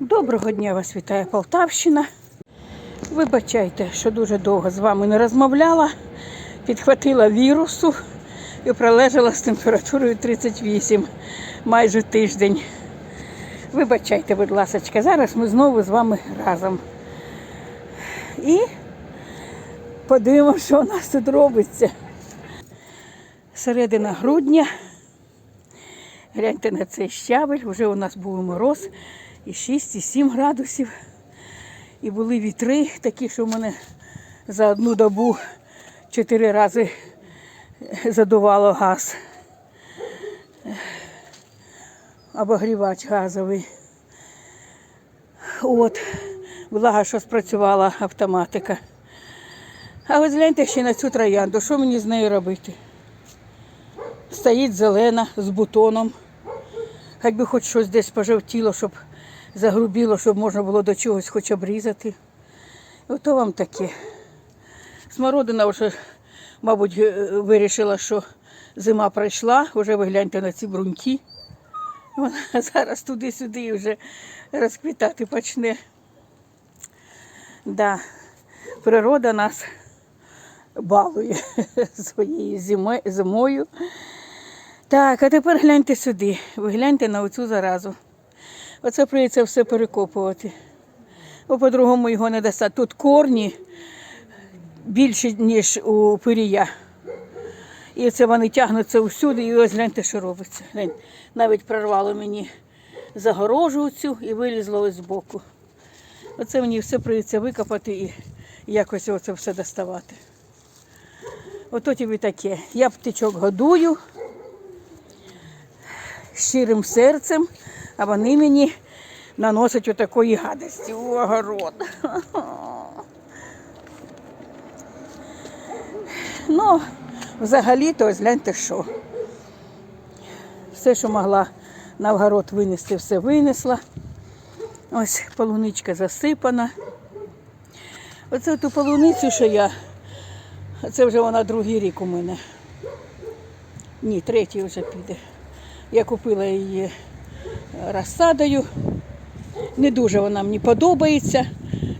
Доброго дня вас вітає Полтавщина. Вибачайте, що дуже довго з вами не розмовляла. Підхватила вірусу і пролежала з температурою 38 майже тиждень. Вибачайте, будь ласка, зараз ми знову з вами разом. І подивимося, що у нас тут робиться. Середина грудня. Гляньте на цей щабель, вже у нас був мороз і 6, і 7 градусів. І були вітри такі, що в мене за одну добу чотири рази задувало газ. Обогрівач газовий. От, благо, що спрацювала автоматика. А ось гляньте ще на цю троянду. Що мені з нею робити? Стоїть зелена з бутоном. Хай би хоч щось десь пожовтіло, щоб загрубіло, щоб можна було до чогось хоч обрізати. Ото вам таке. Смородина вже, мабуть, е, вирішила, що зима пройшла, вже ви гляньте на ці бруньки. Вона зараз туди-сюди вже розквітати почне. Да, природа нас балує своєю зимою. Так, а тепер гляньте сюди. Ви гляньте на оцю заразу. Оце прийдеться все перекопувати. Бо по-другому його не достати. Тут корні більші, ніж у пирія. І це вони тягнуться всюди, і ось гляньте, що робиться. Глянь, навіть прорвало мені загорожу цю і вилізло ось збоку. Оце мені все прийдеться викопати і якось оце все доставати. Ото тобі таке. Я птичок годую щирим серцем, а вони мені наносять отакої гадості у огород. Ну, взагалі-то ось гляньте що. Все, що могла на огород винести, все винесла. Ось полуничка засипана. Оце ту полуницю, що я, це вже вона другий рік у мене. Ні, третій вже піде. Я купила її розсадою. Не дуже вона мені подобається.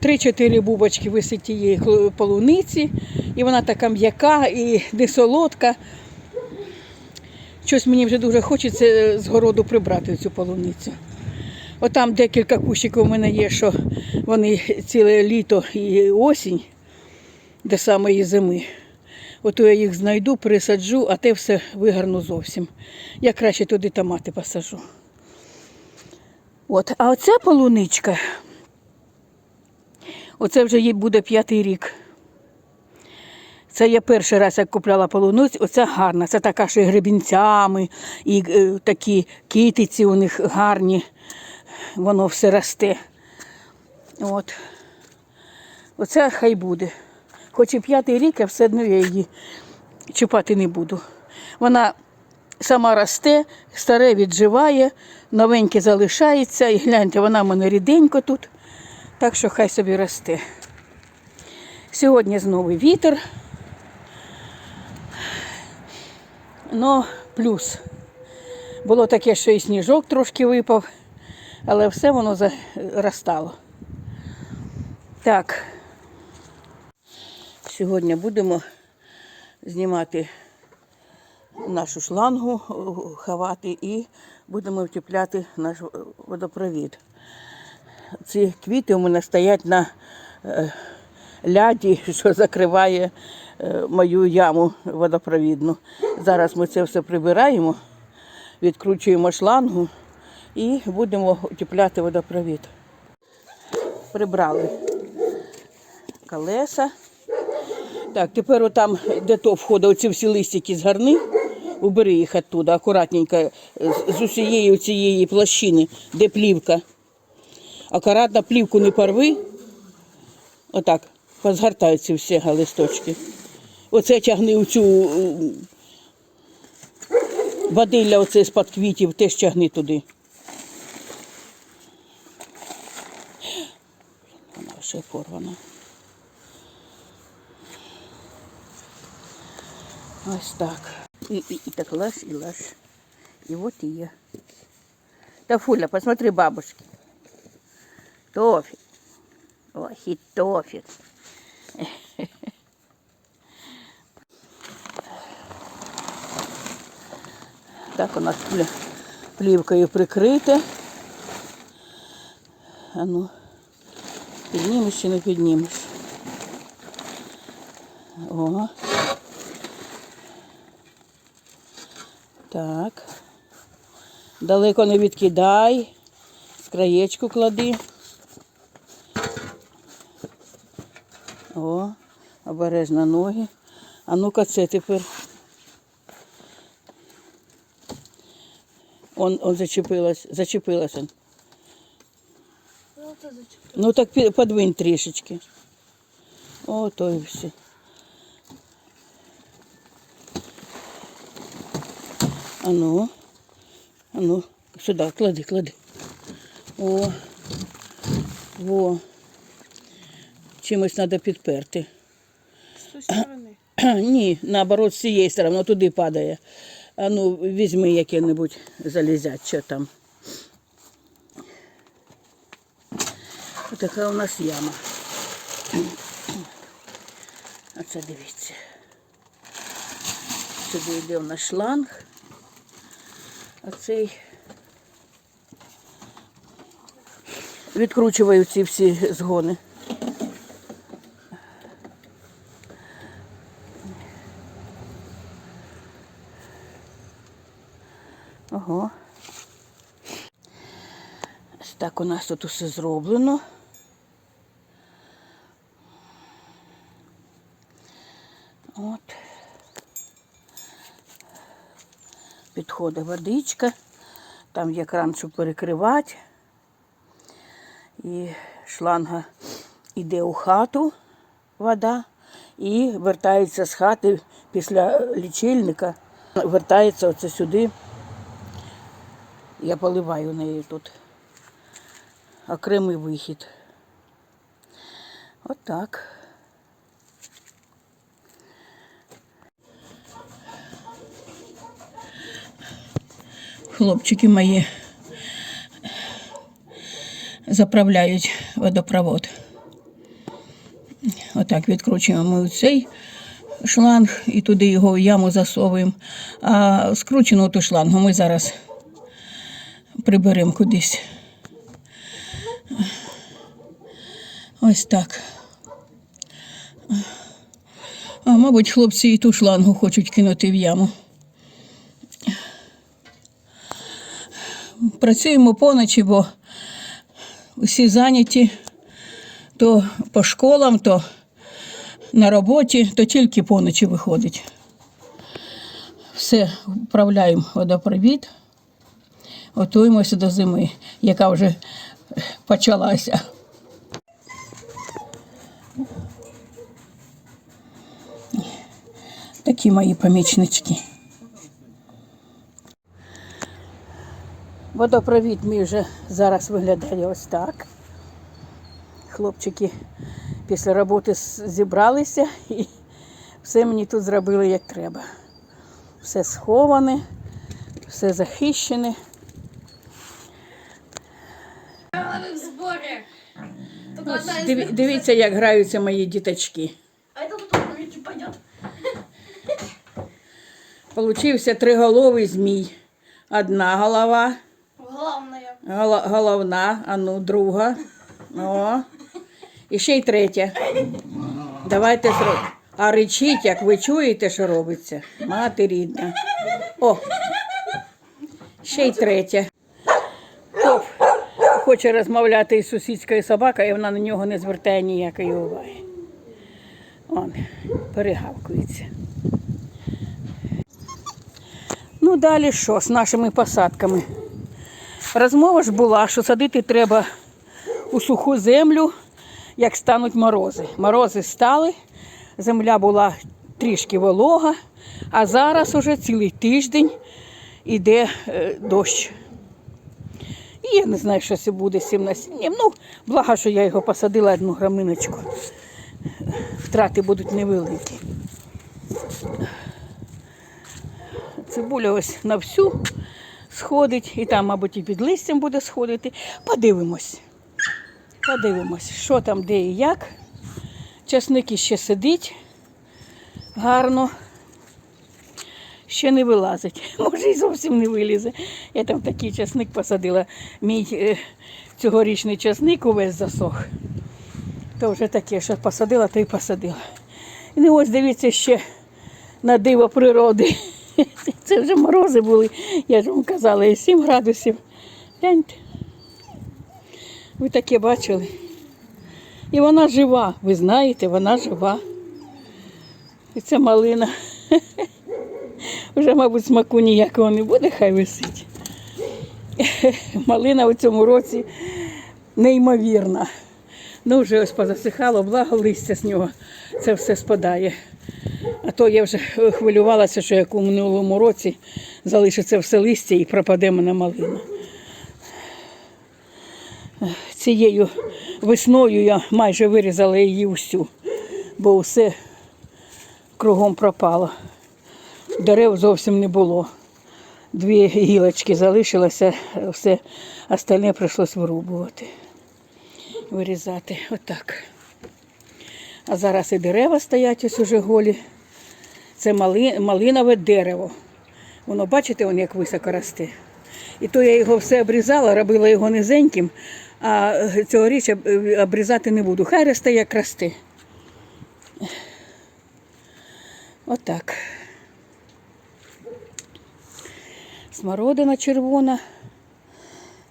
Три-чотири бубочки висить тієї полуниці, і вона така м'яка і не солодка. Щось мені вже дуже хочеться е, з городу прибрати цю полуницю. Отам декілька кущиків у мене є, що вони ціле літо і осінь до самої зими. Ото я їх знайду, присаджу, а те все вигарну зовсім. Я краще туди томати посажу. От, а оця полуничка, оце вже їй буде п'ятий рік. Це я перший раз, як купляла полуницю, оця гарна. Це така, що і гребінцями, і е, такі китиці у них гарні. Воно все росте. От. Оце хай буде. Хоч і п'ятий рік, а все одно я її чіпати не буду. Вона сама росте, старе відживає, новеньке залишається. І гляньте, вона в мене ріденько тут. Так що хай собі росте. Сьогодні знову вітер. Ну, плюс. Було таке, що і сніжок трошки випав, але все воно заростало. Так. Сьогодні будемо знімати нашу шлангу, ховати і будемо втепляти наш водопровід. Ці квіти у мене стоять на е, ляді, що закриває е, мою яму водопровідну. Зараз ми це все прибираємо, відкручуємо шлангу і будемо утепляти водопровід. Прибрали колеса. Так, тепер отам, де то входить, оці всі листики згарни, убери їх оттуда, акуратненько, з- з усієї цієї площини, де плівка. Акуратно плівку не порви. Отак, позгортаються всі листочки. Оце тягни у цю бадилля оце з-під квітів, теж тягни туди. Вона вже порвана. Ось так. І, і, і так лаш, і лаш. І от і є. Та Фуля, посмотри бабушки. Тофік. Ой, і тофік. Так у нас плі- плівкою прикрите. А ну, піднімеш чи не піднімеш? О. Так. Далеко не відкидай. З краєчку клади. О, обережно ноги. А ну-ка це тепер. Он, он зачепилась, зачепилась он. Ну? Ну так подвинь трішечки. О, то і все. А ну, а ну, сюди, клади, клади. О, во. Чимось треба підперти. З тої сторони. Ні, наоборот, з цієї сторони, воно туди падає. А ну, візьми яке-небудь залізяче там. Така у нас яма. А це дивіться. Сюди йде у нас шланг. А цей відкручую ці всі згони. Ого. Ось так у нас тут усе зроблено. Підходить водичка. Там є кран, щоб перекривати. І шланга йде у хату вода і вертається з хати після лічильника. Вертається оце сюди. Я поливаю нею тут. Окремий вихід. Отак. Хлопчики мої заправляють водопровод. Отак відкручуємо цей шланг і туди його в яму засовуємо. А скручену ту шлангу ми зараз приберемо кудись. Ось так. А, мабуть, хлопці і ту шлангу хочуть кинути в яму. Працюємо поночі, бо всі зайняті то по школам, то на роботі, то тільки поночі виходить. Все, вправляємо водопровід, готуємося до зими, яка вже почалася. Такі мої помічнички. Водопровід мій вже зараз виглядає ось так. Хлопчики після роботи зібралися і все мені тут зробили як треба. Все сховане, все захищене. в зборі. Ось, диві- дивіться, як граються мої діточки. Получився триголовий змій. Одна голова, головна, а ну, друга. О. І ще й третя. Давайте. А речіть, як ви чуєте, що робиться. Мати рідна. О. Ще й третя. Хоче розмовляти із сусідською собакою, і вона на нього не звертає ніякої уваги. Он, перегавкується. Ну, далі що з нашими посадками? Розмова ж була, що садити треба у суху землю, як стануть морози. Морози стали, земля була трішки волога, а зараз уже цілий тиждень іде е, дощ. І я не знаю, що це буде з цим насінням. Ну, благо, що я його посадила одну граминочку. Втрати будуть невеликі. Цибуля ось на всю сходить, і там, мабуть, і під листям буде сходити. Подивимось. Подивимось, що там, де і як. Часник іще сидить гарно. Ще не вилазить. Може, і зовсім не вилізе. Я там такий часник посадила. Мій е, цьогорічний часник увесь засох. То вже таке, що посадила, то й посадила. І ось дивіться ще на диво природи. Це вже морози були, я ж вам казала, і 7 градусів. Гляньте. Ви таке бачили. І вона жива, ви знаєте, вона жива. І це малина. Вже, мабуть, смаку ніякого не буде, хай висить. Малина у цьому році неймовірна. Ну, вже ось позасихало, благо листя з нього це все спадає. А то я вже хвилювалася, що як у минулому році залишиться все листя і пропаде мене малина. Цією весною я майже вирізала її всю, бо все кругом пропало. Дерев зовсім не було. Дві гілочки залишилося, все остальне прийшлось вирубувати, вирізати. Отак. А зараз і дерева стоять ось уже голі. Це мали, малинове дерево. Воно, бачите, воно як високо росте. І то я його все обрізала, робила його низеньким, а цьогоріч об- обрізати не буду. Хай росте, як росте. Отак. Смородина червона.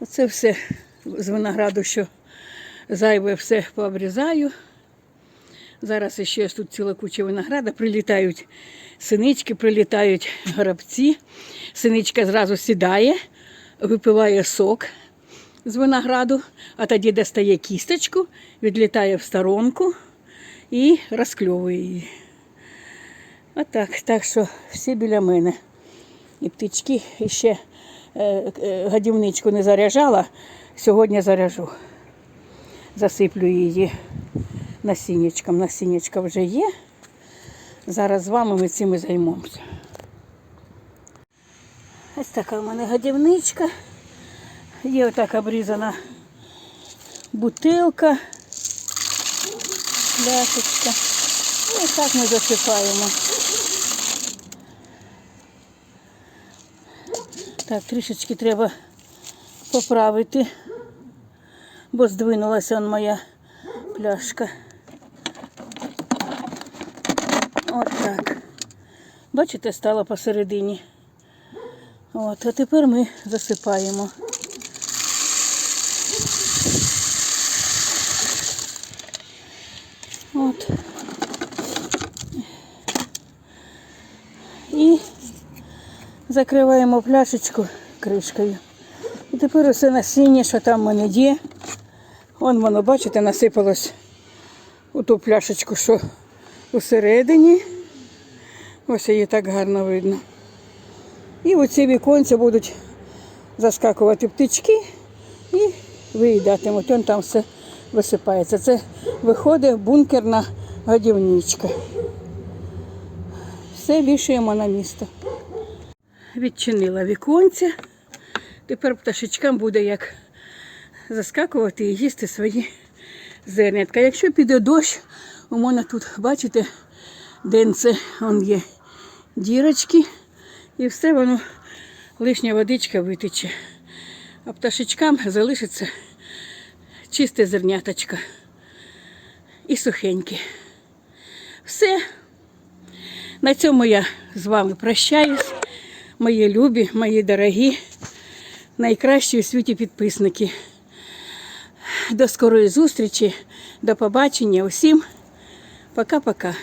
Оце все з винограду, що зайве все пообрізаю. Зараз ще тут ціла куча винограда, прилітають синички, прилітають грабці. Синичка зразу сідає, випиває сок з винограду, а тоді достає кісточку, відлітає в сторонку і розкльовує її. Отак, так що всі біля мене. І птички ще е, е, годівничку не заряджала, сьогодні заряжу. Засиплю її насіннячком. Насіннячка вже є. Зараз з вами ми цим і займемося. Ось така в мене годівничка. Є отак обрізана бутилка, пляшечка. І ось так ми засипаємо. Так, трішечки треба поправити, бо здвинулася он моя пляшка. От так. Бачите, стала посередині. От, а тепер ми засипаємо. От. І закриваємо пляшечку кришкою. І тепер усе насіння, що там в мене є. Вон воно, бачите, насипалось у ту пляшечку, що усередині. Ось її так гарно видно. І в ці віконця будуть заскакувати птички і виїдатимуть. Он там все висипається. Це виходить бункерна годівничка. Все вішаємо на місто. Відчинила віконця. Тепер пташечкам буде як заскакувати і їсти свої зернятка. Якщо піде дощ, у мене тут, бачите, денце он є дірочки, і все воно лишня водичка витече. А пташечкам залишиться чисте зерняточко і сухеньке. Все. На цьому я з вами прощаюсь. Мої любі, мої дорогі, найкращі у світі підписники. До скорої зустрічі, до побачення усім. Пока-пока.